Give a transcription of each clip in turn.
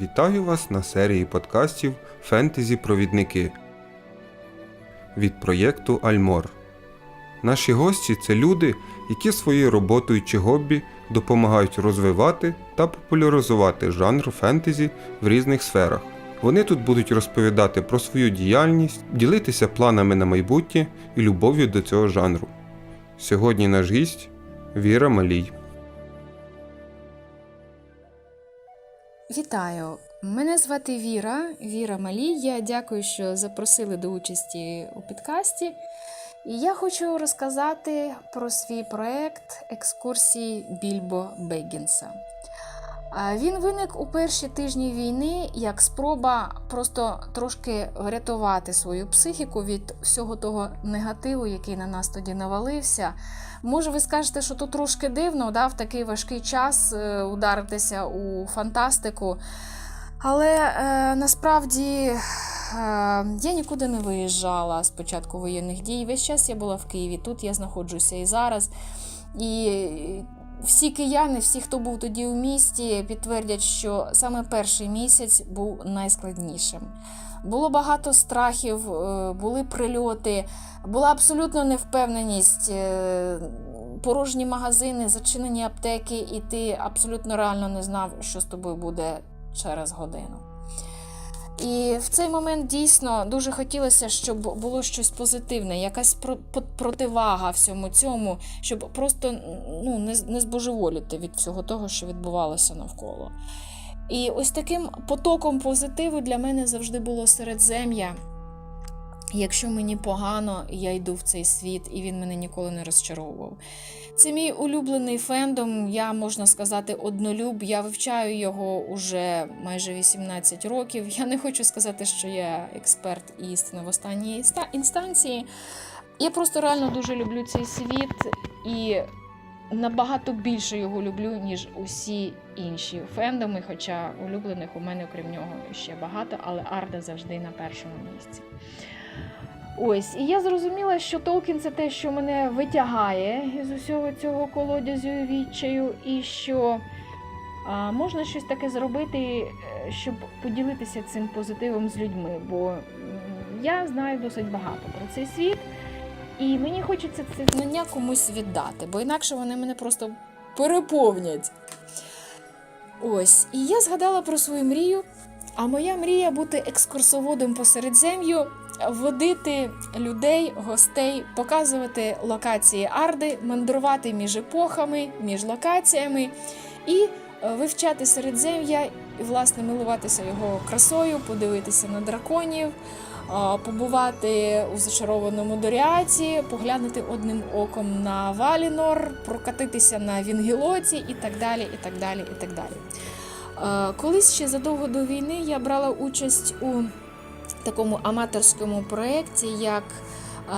Вітаю вас на серії подкастів Фентезі-провідники від проєкту Альмор. Наші гості це люди, які своєю роботою чи хобі допомагають розвивати та популяризувати жанр фентезі в різних сферах. Вони тут будуть розповідати про свою діяльність, ділитися планами на майбутнє і любов'ю до цього жанру. Сьогодні наш гість Віра Малій. Вітаю! Мене звати Віра, Віра Малій. Я дякую, що запросили до участі у підкасті. І я хочу розказати про свій проект екскурсії Більбо Беггінса. Він виник у перші тижні війни як спроба просто трошки врятувати свою психіку від всього того негативу, який на нас тоді навалився. Може, ви скажете, що тут трошки дивно, да, в такий важкий час е, ударитися у фантастику. Але е, насправді е, я нікуди не виїжджала з початку воєнних дій. Весь час я була в Києві, тут я знаходжуся і зараз. І всі кияни, всі, хто був тоді у місті, підтвердять, що саме перший місяць був найскладнішим. Було багато страхів, е, були прильоти, була абсолютно невпевненість, е, порожні магазини, зачинені аптеки, і ти абсолютно реально не знав, що з тобою буде через годину. І в цей момент дійсно дуже хотілося, щоб було щось позитивне, якась про- противага всьому цьому, щоб просто ну, не, не збожеволіти від всього того, що відбувалося навколо. І ось таким потоком позитиву для мене завжди було середзем'я. Якщо мені погано, я йду в цей світ, і він мене ніколи не розчаровував. Це мій улюблений фендом, я можна сказати, однолюб. Я вивчаю його уже майже 18 років. Я не хочу сказати, що я експерт і істина в останній інстанції. Я просто реально дуже люблю цей світ і набагато більше його люблю, ніж усі інші фендоми. Хоча улюблених у мене, окрім нього, ще багато, але Арда завжди на першому місці. Ось, і я зрозуміла, що Толкін це те, що мене витягає з усього цього колодязю і відчаю, і що а, можна щось таке зробити, е, щоб поділитися цим позитивом з людьми. Бо я знаю досить багато про цей світ, і мені хочеться це знання комусь віддати, бо інакше вони мене просто переповнять. Ось, і я згадала про свою мрію. А моя мрія бути екскурсоводом по Середзем'ю, водити людей, гостей, показувати локації Арди, мандрувати між епохами, між локаціями і е, вивчати Середзем'я і, власне, милуватися його красою, подивитися на драконів, побувати у зачарованому Доріаті, поглянути одним оком на Валінор, прокатитися на Вінгілоті і так далі, і так далі, і так далі. Е, Колись ще задовго до війни я брала участь у такому аматорському проєкті, як е,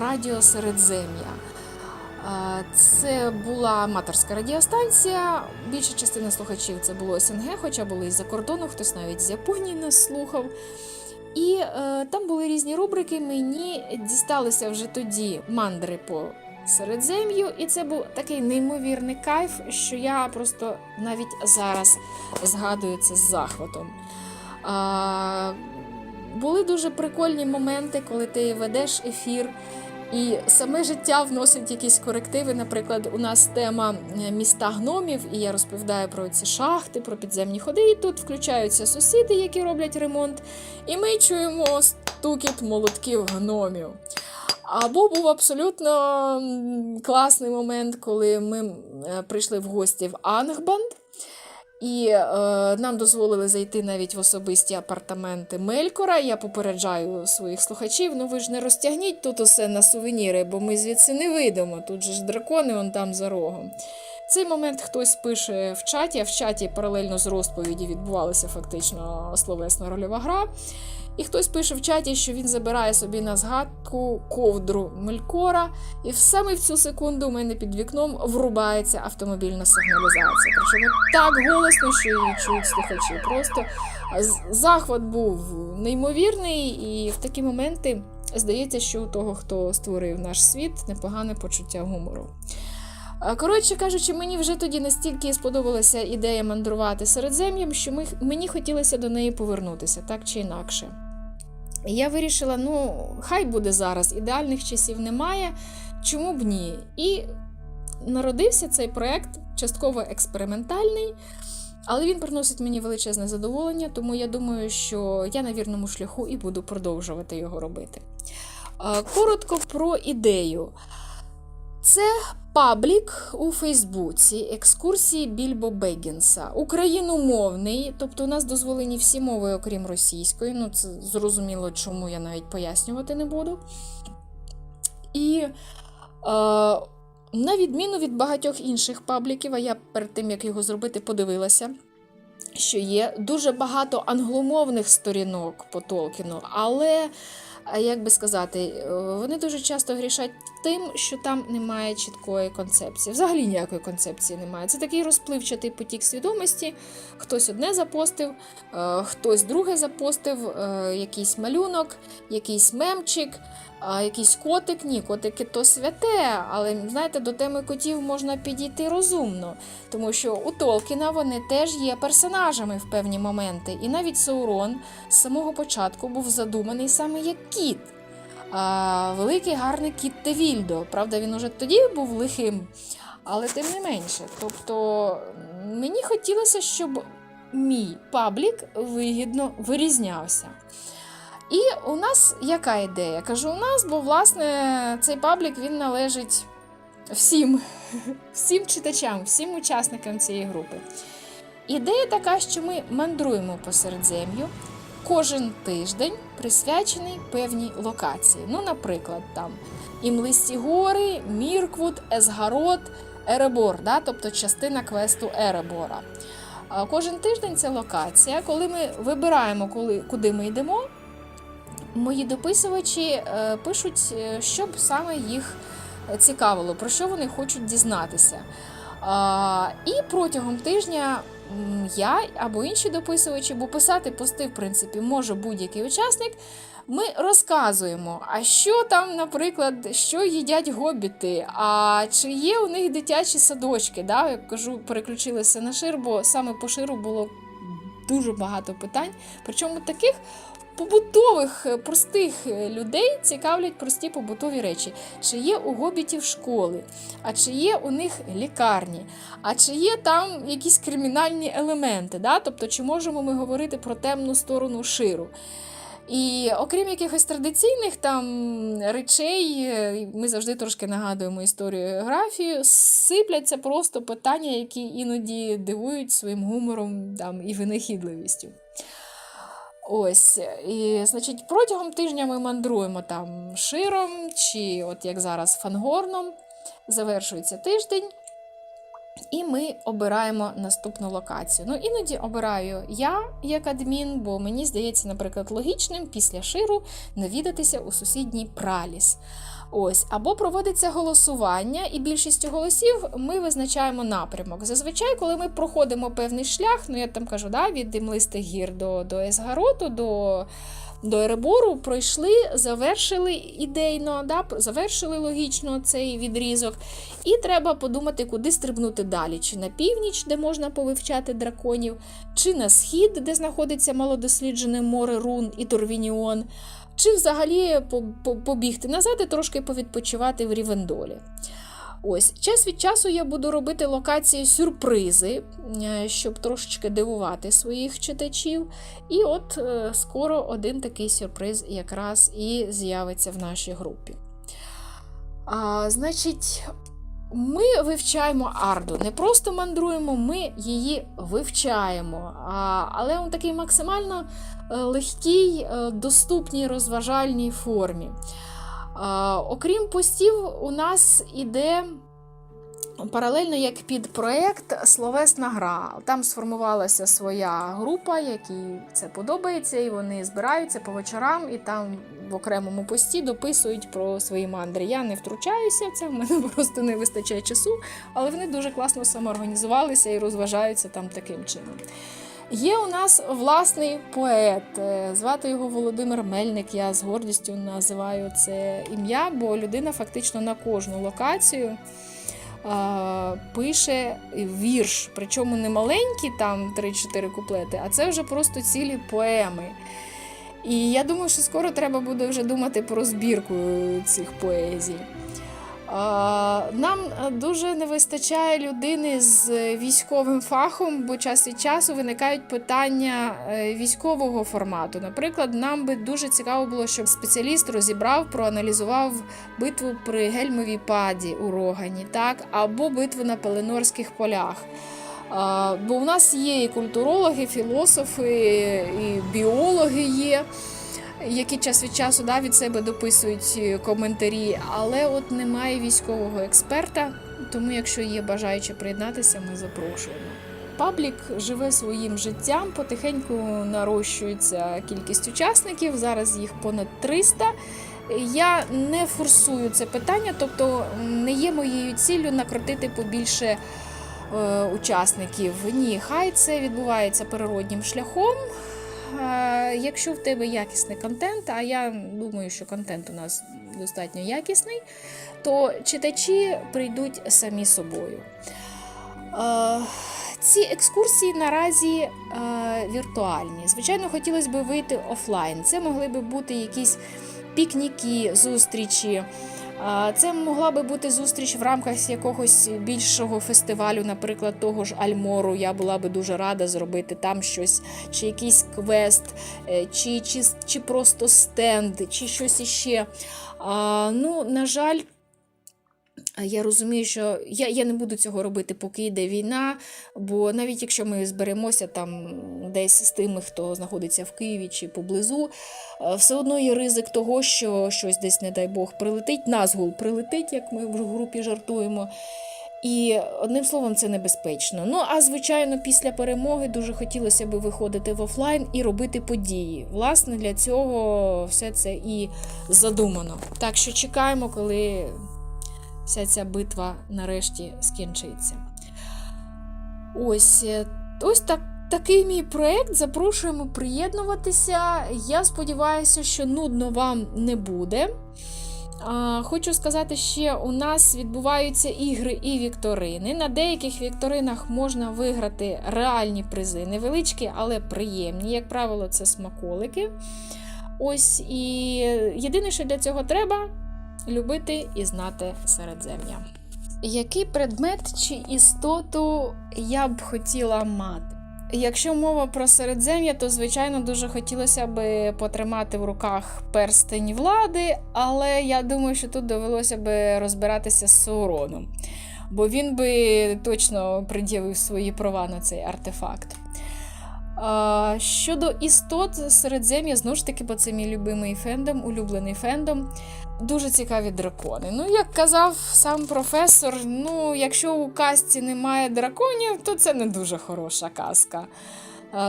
Радіо Середзем'я. Е, Це була аматорська радіостанція. Більша частина слухачів це було СНГ, хоча були із-за кордону, хтось навіть з Японії нас слухав. І е, там були різні рубрики. Мені дісталися вже тоді мандри по Середзем'ю, і це був такий неймовірний кайф, що я просто навіть зараз згадую це з захватом. А, були дуже прикольні моменти, коли ти ведеш ефір. І саме життя вносить якісь корективи. Наприклад, у нас тема е, міста гномів, і я розповідаю про ці шахти, про підземні ходи. І тут включаються сусіди, які роблять ремонт, і ми чуємо стукіт молотків гномів. Або був абсолютно класний момент, коли ми е, прийшли в гості в Ангбанд. І е, нам дозволили зайти навіть в особисті апартаменти Мелькора. Я попереджаю своїх слухачів. Ну ви ж не розтягніть тут усе на сувеніри, бо ми звідси не вийдемо. Тут же ж дракони, он там за рогом. Цей момент хтось пише в чаті, а в чаті паралельно з розповіді відбувалася фактично словесна рольова гра. І хтось пише в чаті, що він забирає собі на згадку ковдру Мелькора, і саме в цю секунду у мене під вікном врубається автомобільна сигналізація. Причому так голосно, що її чують слухачі. Просто захват був неймовірний, і в такі моменти здається, що у того, хто створив наш світ, непогане почуття гумору. Коротше кажучи, мені вже тоді настільки сподобалася ідея мандрувати Середзем'ям, що ми, мені хотілося до неї повернутися, так чи інакше. І я вирішила: ну, хай буде зараз, ідеальних часів немає, чому б ні? І народився цей проект частково експериментальний, але він приносить мені величезне задоволення, тому я думаю, що я на вірному шляху і буду продовжувати його робити. Коротко про ідею. Це паблік у Фейсбуці екскурсії Більбо Бегінса. Україномовний, тобто у нас дозволені всі мови, окрім російської. Ну, це зрозуміло, чому я навіть пояснювати не буду. І е, на відміну від багатьох інших пабліків, а я перед тим як його зробити, подивилася. Що є дуже багато англомовних сторінок по Толкіну, але як би сказати, е, вони дуже часто грішать тим, що там немає чіткої концепції. Взагалі ніякої концепції немає. Це такий розпливчатий потік свідомості. Хтось одне запостив, е, хтось друге запостив, е, якийсь малюнок, якийсь мемчик. А якийсь котик, ні, котики то святе, але знаєте, до теми котів можна підійти розумно, тому що у Толкіна вони теж є персонажами в певні моменти. І навіть Саурон з самого початку був задуманий саме як кіт. А, великий гарний кіт Тевільдо. Правда, він уже тоді був лихим, але тим не менше. Тобто мені хотілося, щоб мій паблік вигідно вирізнявся. І у нас яка ідея? Кажу, у нас, бо власне цей паблік він належить всім, всім читачам, всім учасникам цієї групи. Ідея така, що ми мандруємо по Середзем'ю. Кожен тиждень присвячений певній локації. Ну, наприклад, там Імлисті гори, Мірквуд, Есгарот, Еребор, да? тобто частина квесту Еребора. Кожен тиждень це локація. Коли ми вибираємо, куди ми йдемо, мої дописувачі е, пишуть, е, що б саме їх цікавило, про що вони хочуть дізнатися. І протягом тижня я або інші дописувачі, бо писати пости, в принципі, може будь-який учасник. Ми розказуємо, а що там, наприклад, що їдять гобіти, а чи є у них дитячі садочки. Да? Я кажу, переключилися на шир, бо саме по ширу було дуже багато питань. Причому таких побутових, е, простих е, людей цікавлять прості побутові речі. Чи є у гобітів школи, а чи є у них лікарні, а чи є там якісь кримінальні елементи, да? тобто чи можемо ми говорити про темну сторону ширу. І окрім якихось традиційних там речей, е, ми завжди трошки нагадуємо історію географію, сипляться просто питання, які іноді дивують своїм гумором там, і винахідливістю. Ось, і, значить, протягом тижня ми мандруємо там широм, чи от як зараз фангорном. Завершується тиждень, і ми обираємо наступну локацію. Ну, іноді обираю я як адмін, бо мені здається, наприклад, логічним після ширу навідатися у сусідній праліс. Ось, або проводиться голосування, і більшістю голосів ми визначаємо напрямок. Зазвичай, коли ми проходимо певний шлях, ну я там кажу, да, від Димлистих гір до, до Есгароту, до, до Еребору, пройшли, завершили ідейно, да, завершили логічно цей відрізок. І треба подумати, куди стрибнути далі: чи на північ, де можна повивчати драконів, чи на схід, де знаходиться малодосліджене море Рун і Торвініон. Чи взагалі по- по- побігти назад і трошки повідпочивати в Рівендолі. Ось, час від часу я буду робити локації сюрпризи, е, щоб трошечки дивувати своїх читачів. І от е, скоро один такий сюрприз якраз і з'явиться в нашій групі. А, значить, ми вивчаємо Арду. Не просто мандруємо, ми її вивчаємо. А, але у такий максимально е, легкій, доступній, розважальній формі. Окрім постів, у нас іде паралельно як під проєкт Словесна гра. Там сформувалася своя група, якій це подобається, і вони збираються по вечорам і там в окремому пості дописують про свої мандри. Я не втручаюся це, в мене просто не вистачає часу, але вони дуже класно самоорганізувалися і розважаються там таким чином. Є у нас власний поет, е, звати його Володимир Мельник. Я з гордістю називаю це ім'я, бо людина фактично на кожну локацію пише вірш, причому не маленькі, там 3-4 куплети, а це вже просто цілі поеми. І я думаю, що скоро треба буде вже думати про збірку цих поезій. Нам е, дуже не вистачає людини з військовим фахом, бо час від часу виникають питання е, військового формату. Наприклад, нам би дуже цікаво було, щоб спеціаліст розібрав, проаналізував битву при Гельмовій паді у Рогані, так, або битву на Пеленорських полях. Бо у нас є і культурологи, філософи, і біологи є які час від часу да, від себе дописують е, коментарі, але от немає військового експерта. Тому, якщо є бажаючі приєднатися, ми запрошуємо. Паблік живе своїм життям, потихеньку нарощується кількість учасників. Зараз їх понад 300. Я не форсую це питання, тобто не є моєю ціллю накрутити побільше е, учасників. Ні, хай це відбувається природнім шляхом. Якщо в тебе якісний контент, а я думаю, що контент у нас достатньо якісний, то читачі прийдуть самі собою. Ці екскурсії наразі е, віртуальні. Звичайно, хотілося б вийти офлайн. Це могли б бути якісь пікніки, зустрічі. Це могла би бути зустріч в рамках якогось більшого фестивалю, наприклад, того ж Альмору. Я була би дуже рада зробити там щось, чи якийсь квест, е, чи, чи, чи просто стенд, чи щось іще. Ну, на жаль. Я розумію, що я, я не буду цього робити, поки йде війна. Бо навіть якщо ми зберемося там десь з тими, хто знаходиться в Києві чи поблизу, е, все одно є ризик того, що щось десь, не дай Бог, прилетить, назгул прилетить, як ми в групі жартуємо. І одним словом, це небезпечно. Ну а звичайно, після перемоги дуже хотілося б виходити в офлайн і робити події. Власне, для цього все це і задумано. Так що чекаємо, коли вся ця битва нарешті скінчиться. Ось е, ось так. Такий мій проект. Запрошуємо приєднуватися. Я сподіваюся, що нудно вам не буде. Хочу сказати ще, у нас відбуваються ігри і вікторини. На деяких вікторинах можна виграти реальні призи, невеличкі, але приємні. Як правило, це смаколики. Ось і єдине, що для цього треба любити і знати середзем'я. Який предмет чи істоту я б хотіла мати? Якщо мова про середзем'я, то звичайно дуже хотілося б потримати в руках перстень влади, але я думаю, що тут довелося б розбиратися з Сауроном, бо він би точно пред'явив свої права на цей артефакт. Щодо істот середзем'я, знову ж таки, бо це мій любимий фендом, улюблений фендом. Дуже цікаві дракони. Ну, як казав сам професор, ну, якщо у казці немає драконів, то це не дуже хороша казка.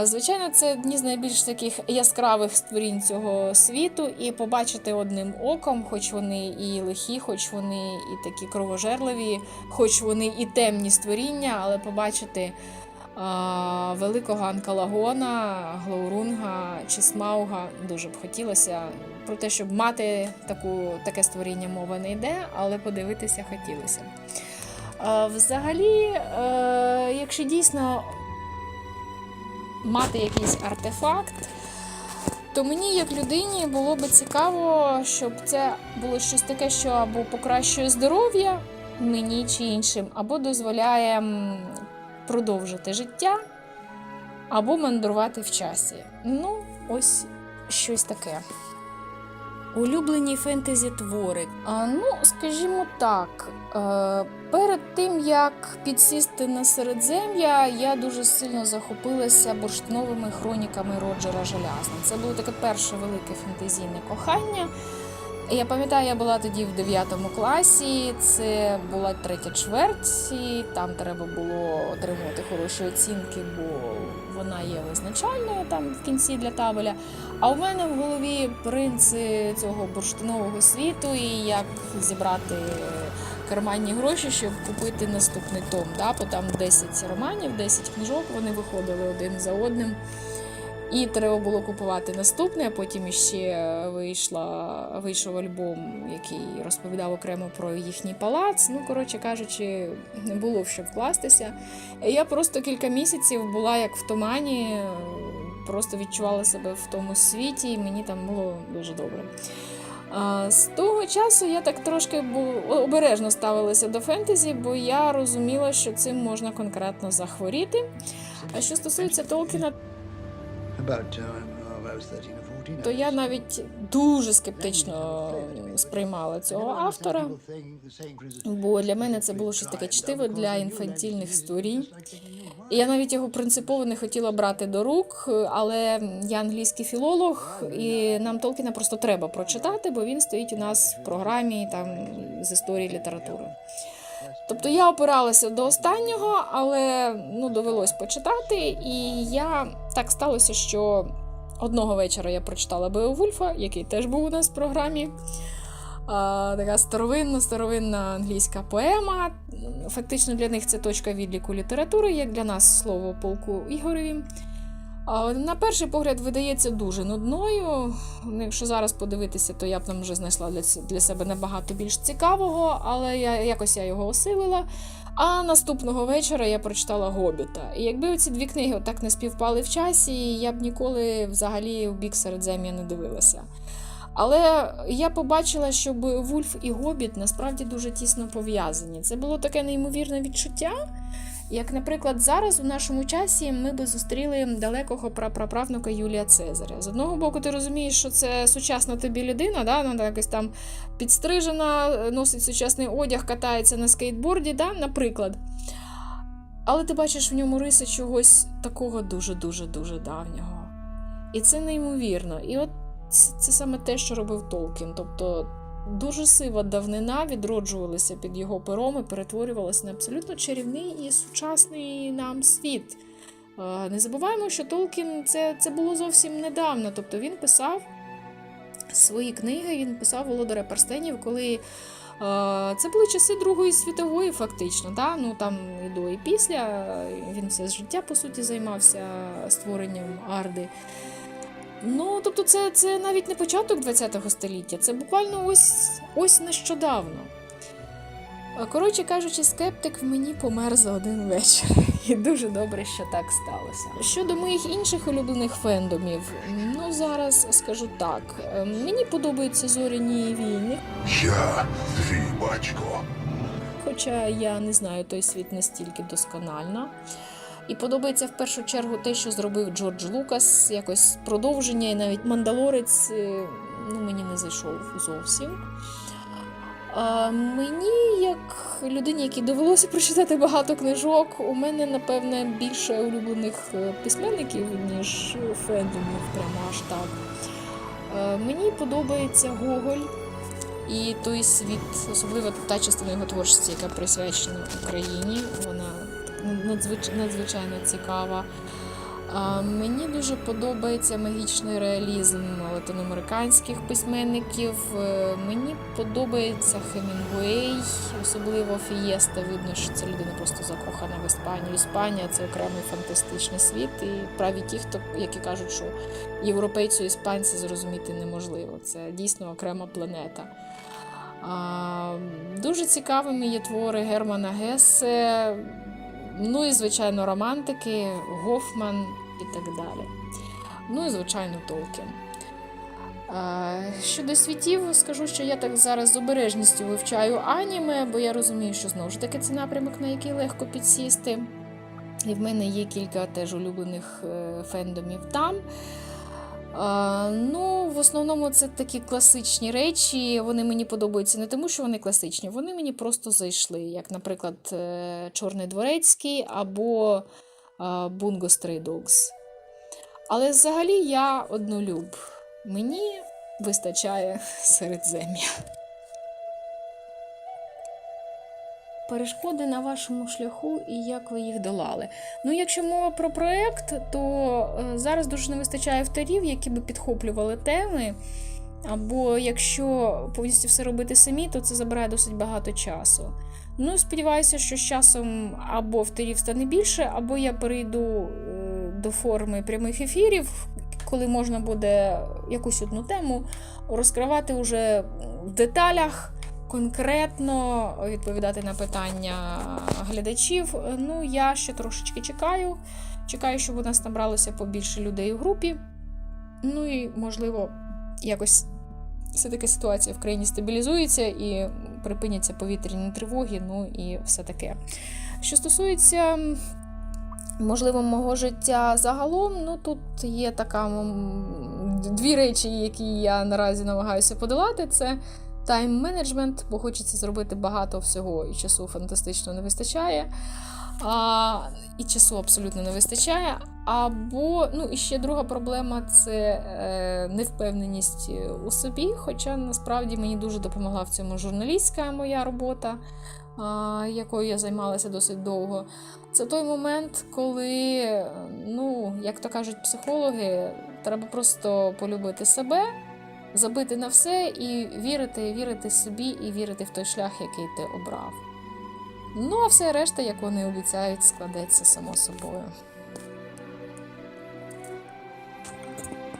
Звичайно, це одні з найбільш таких яскравих створінь цього світу, і побачити одним оком, хоч вони і лихі, хоч вони і такі кровожерливі, хоч вони і темні створіння, але побачити великого Анкалагона, Глоурунга чи Смауга дуже б хотілося. Про те, щоб мати таку, таке створіння мова не йде, але подивитися хотілося. Взагалі, е, якщо дійсно мати якийсь артефакт, то мені, як людині, було би цікаво, щоб це було щось таке, що або покращує здоров'я мені чи іншим, або дозволяє продовжити життя, або мандрувати в часі. Ну, ось щось таке. Улюблені фентезі твори. А, ну, скажімо так, е, перед тим як підсісти на середзем'я, я дуже сильно захопилася бурштиновими хроніками Роджера Желязна. Це було таке перше велике фентезійне кохання. Я пам'ятаю, я була тоді в 9 класі, це була третя чверть, там треба було отримувати хороші оцінки, бо вона є визначальною там в кінці для табеля. А у мене в голові принци цього бурштинового світу і як зібрати карманні гроші, щоб купити наступний том. Да? Бо там 10 романів, 10 книжок, вони виходили один за одним. І треба було купувати наступне, а потім іще вийшла, вийшов альбом, який розповідав окремо про їхній палац. Ну, коротше кажучи, не було в що вкластися. Я просто кілька місяців була як в тумані, просто відчувала себе в тому світі, і мені там було дуже добре. З того часу я так трошки обережно ставилася до фентезі, бо я розуміла, що цим можна конкретно захворіти. А що стосується Толкіна, то я навіть дуже скептично сприймала цього автора. Бо для мене це було щось таке чтиво для інфантільних історій. І я навіть його принципово не хотіла брати до рук, але я англійський філолог, і нам Толкіна просто треба прочитати, бо він стоїть у нас в програмі там з історії літератури. Тобто я опиралася до останнього, але ну, довелось почитати. І я так сталося, що одного вечора я прочитала Беовульфа, який теж був у нас в програмі. А, така старовинна, старовинна англійська поема. Фактично для них це точка відліку літератури, як для нас слово полку Ігореві. На перший погляд видається дуже нудною. Ну, Якщо зараз подивитися, то я б там вже знайшла для, себе набагато більш цікавого, але я, якось я його осилила. А наступного вечора я прочитала Гобіта. І якби оці дві книги отак не співпали в часі, я б ніколи взагалі в бік Середзем'я не дивилася. Але я побачила, що Вульф і Гобіт насправді дуже тісно пов'язані. Це було таке неймовірне відчуття. Як, наприклад, зараз у нашому часі ми би зустріли далекого прапраправнука Юлія Цезаря. З одного боку, ти розумієш, що це сучасна тобі людина, да? вона якось там підстрижена, носить сучасний одяг, катається на скейтборді, да? наприклад. Але ти бачиш в ньому риси чогось такого дуже-дуже дуже давнього. І це неймовірно. І от це саме те, що робив Толкін. Тобто дуже сива давнина відроджувалася під його пером і перетворювалася на абсолютно чарівний і сучасний нам світ. Не забуваємо, що Толкін це, це було зовсім недавно. Тобто він писав свої книги, він писав Володаря Перстенів, коли це були часи Другої світової, фактично. Да? Ну, там і до, і після. Він все життя, по суті, займався створенням Арди. Ну, тобто, це, це навіть не початок ХХ століття, це буквально ось, ось нещодавно. Коротше кажучи, скептик в мені помер за один вечір. І дуже добре, що так сталося. Щодо моїх інших улюблених фендомів, ну зараз скажу так: Е, мені подобаються зоряні війни, Я твій батько. хоча я не знаю той світ настільки досконально. І подобається в першу чергу те, що зробив Джордж Лукас, якось продовження, і навіть мандалорець е, ну, мені не зайшов зовсім. А мені, як людині, якій довелося прочитати багато книжок, у мене, напевне, більше улюблених е, письменників, ніж фендомів, прямо аж так. Е, Мені подобається Гоголь і той світ, особливо та частина його творчості, яка присвячена Україні. Вона надзвич... надзвичайно цікава. Мені дуже подобається магічний реалізм латиноамериканських письменників. Е, Мені подобається Хемінгуей, особливо Фієста. Видно, що ця людина просто закохана в Іспанію. Іспанія це окремий фантастичний світ, і праві ті, хто які кажуть, що європейцю і іспанця зрозуміти неможливо. Це дійсно окрема планета. Дуже цікавими є твори Германа Гессе, ну і, звичайно, романтики, Гофман і так далі. Ну і, звичайно, Толкін. Щодо світів, скажу, що я так зараз з обережністю вивчаю аніме, бо я розумію, що знову ж таки це напрямок, на який легко підсісти. І в мене є кілька теж улюблених е, фендомів там. Ну, в основному це такі класичні речі. Вони мені подобаються не тому, що вони класичні, вони мені просто зайшли, як, наприклад, е, Чорний дворецький або Бунго Stray Dogs. Але взагалі я однолюб. Мені вистачає середзем'я. Перешкоди на вашому шляху і як ви їх долали. Ну, якщо мова про проект, то е, зараз дуже не вистачає авторів, які би підхоплювали теми. Або якщо повністю все робити самі, то це забирає досить багато часу. Ну, сподіваюся, що з часом або авторів стане більше, або я перейду е, до форми прямих ефірів, коли можна буде якусь одну тему розкривати уже в деталях. Конкретно відповідати на питання глядачів. Ну, я ще трошечки чекаю. Чекаю, щоб у нас набралося побільше людей у групі. Ну і, можливо, якось все-таки ситуація в країні стабілізується і припиняться повітряні тривоги, ну і все таке. Що стосується, можливо, мого життя загалом, ну тут є така дві речі, які я наразі намагаюся подолати. Це тайм-менеджмент, бо хочеться зробити багато всього, і часу фантастично не вистачає. А, і часу абсолютно не вистачає. Або, ну, і ще друга проблема це е, невпевненість у собі. Хоча насправді мені дуже допомогла в цьому журналістська моя робота, а, якою я займалася досить довго. Це той момент, коли, ну, як то кажуть психологи, треба просто полюбити себе, забити на все і вірити, вірити собі і вірити в той шлях, який ти обрав. Ну, а все решта, як вони обіцяють, складеться само собою.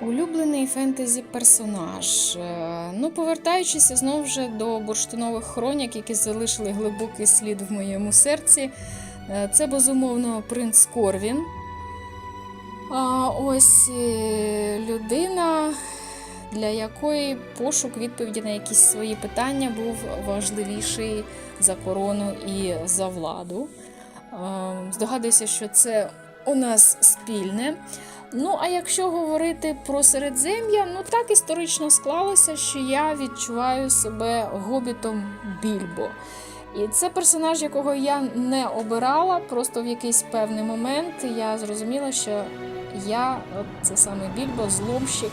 Улюблений фентезі персонаж. Е, Ну, повертаючись знову ж до бурштинових хронік, які залишили глибокий слід в моєму серці. е, Це безумовно принц Корвін. А, ось е, людина, для якої пошук відповіді на якісь свої питання був важливіший за корону і за владу. Е, Здогадуюся, що це у нас спільне. Ну, а якщо говорити про Середзем'я, ну так історично склалося, що я відчуваю себе гобітом Більбо. І це персонаж, якого я не обирала, просто в якийсь певний момент я зрозуміла, що я, от це саме Більбо, зломщик,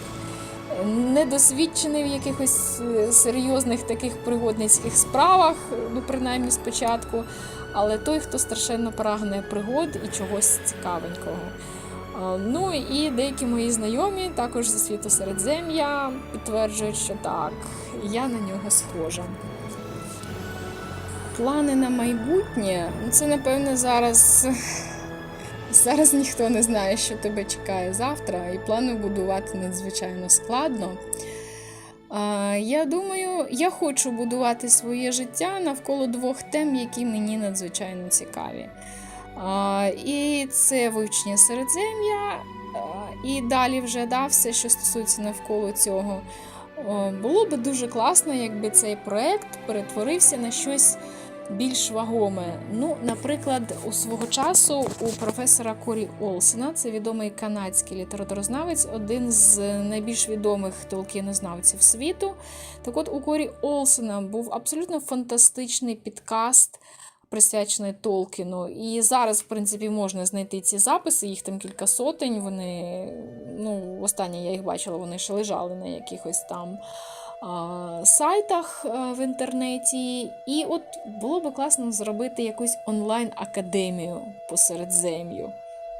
недосвідчений в якихось е, серйозних таких пригодницьких справах, ну принаймні спочатку, але той, хто страшенно прагне пригод і чогось цікавенького. Ну і деякі мої знайомі, також зі світу Середзем'я, підтверджують, що так, я на нього схожа. Плани на майбутнє, ну це напевне зараз. Зараз ніхто не знає, що тебе чекає завтра, і плани будувати надзвичайно складно. Я думаю, я хочу будувати своє життя навколо двох тем, які мені надзвичайно цікаві. І це вивчення середзем'я, і далі вже да, все, що стосується навколо цього. Було би дуже класно, якби цей проект перетворився на щось більш вагоме. Ну, наприклад, у свого часу у професора Корі Олсена, це відомий канадський літературознавець, один з найбільш відомих толкінознавців світу. Так от у Корі Олсена був абсолютно фантастичний підкаст. Присвячений Толкіну. І зараз, в принципі, можна знайти ці записи, їх там кілька сотень. Вони, ну, останнє я їх бачила, вони ще лежали на якихось там сайтах в інтернеті. І от було би класно зробити якусь онлайн-академію по Середзем'ю,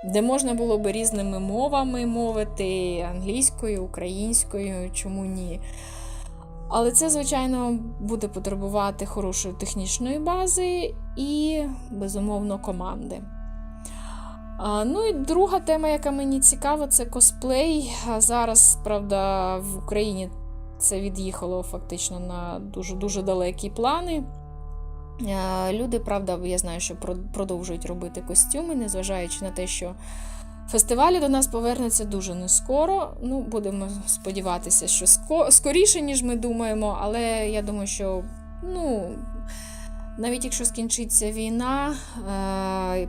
де можна було би різними мовами мовити англійською, українською, чому ні. Але це, звичайно, буде потребувати хорошої технічної бази і, безумовно, команди. Ну і друга тема, яка мені цікава, це косплей. Зараз, правда, в Україні це від'їхало фактично на дуже-дуже далекі плани. Люди, правда, я знаю, що продовжують робити костюми, незважаючи на те, що фестивалі до нас повернуться дуже не скоро. Ну, будемо сподіватися, що скоріше, ніж ми думаємо, але я думаю, що ну, навіть якщо скінчиться війна, е,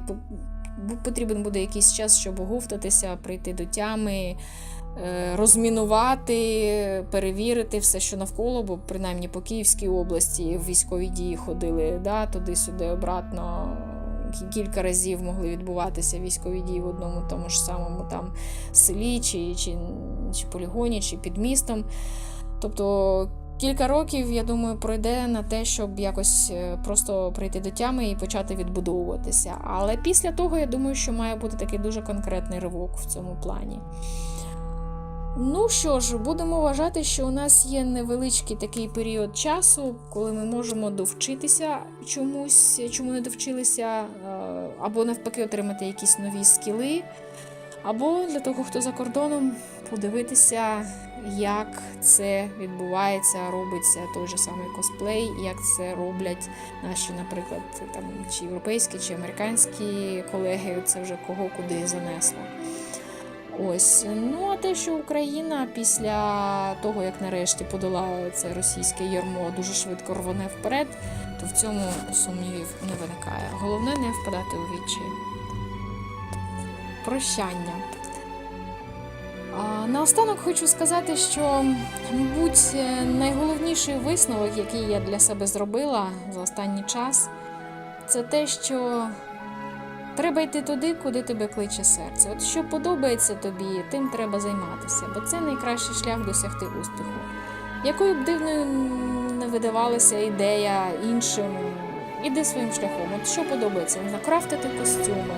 потрібен буде якийсь час, щоб оговтатися, прийти до тями. Е, Розмінувати, перевірити все, що навколо, бо принаймні по Київській області військові дії ходили да, туди-сюди, обратно. Кілька разів могли відбуватися військові дії в одному тому ж самому там селі, чи, чи, чи полігоні, чи під містом. Тобто кілька років, я думаю, пройде на те, щоб якось е, просто прийти до тями і почати відбудовуватися. Але після того, я думаю, що має бути такий дуже конкретний ривок в цьому плані. Ну що ж, будемо вважати, що у нас є невеличкий такий період часу, коли ми можемо довчитися чомусь, чому не довчилися, е, або навпаки отримати якісь нові скіли. Або для того, хто за кордоном, подивитися, як це відбувається, робиться той же самий косплей, як це роблять наші, наприклад, там чи європейські, чи американські колеги, це вже кого куди занесло. Ось, ну а те, що Україна після того, як нарешті подолала це російське ярмо, дуже швидко рвоне вперед, то в цьому сумнівів не виникає. Головне не впадати у відчай. Прощання. А, Наостанок хочу сказати, що, мабуть, найголовніший висновок, який я для себе зробила за останній час, це те, що треба йти туди, куди тебе кличе серце. От що подобається тобі, тим треба займатися, бо це найкращий шлях досягти успіху. Якою б дивною не видавалася ідея іншим, іди своїм шляхом. От що подобається? Не знаю, крафтити костюми,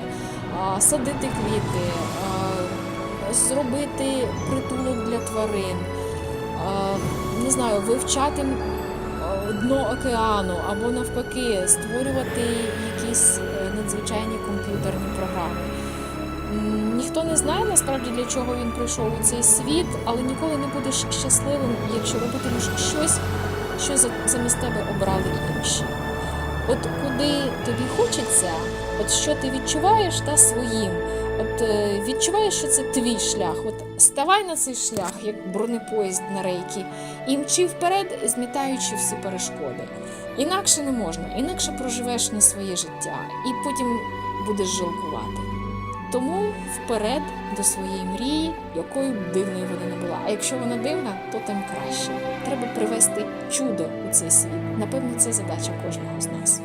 садити квіти, зробити притулок для тварин, не знаю, вивчати дно океану або навпаки створювати якісь е, надзвичайні комп'ютерні Ніхто не знає насправді для чого він прийшов у цей світ, але ніколи не будеш щасливим, якщо робитимеш щось, що замість тебе обрали інші. От куди тобі хочеться, от що ти відчуваєш та своїм. От е, відчуваєш, що це твій шлях. От ставай на цей шлях, як бронепоїзд на рейки, і мчи вперед, змітаючи всі перешкоди. Інакше не можна, інакше проживеш не своє життя, і потім будеш жалкувати. Тому вперед до своєї мрії, якою б дивною вона не була. А якщо вона дивна, то тим краще. Треба привести чудо у цей світ. Напевно, це задача кожного з нас.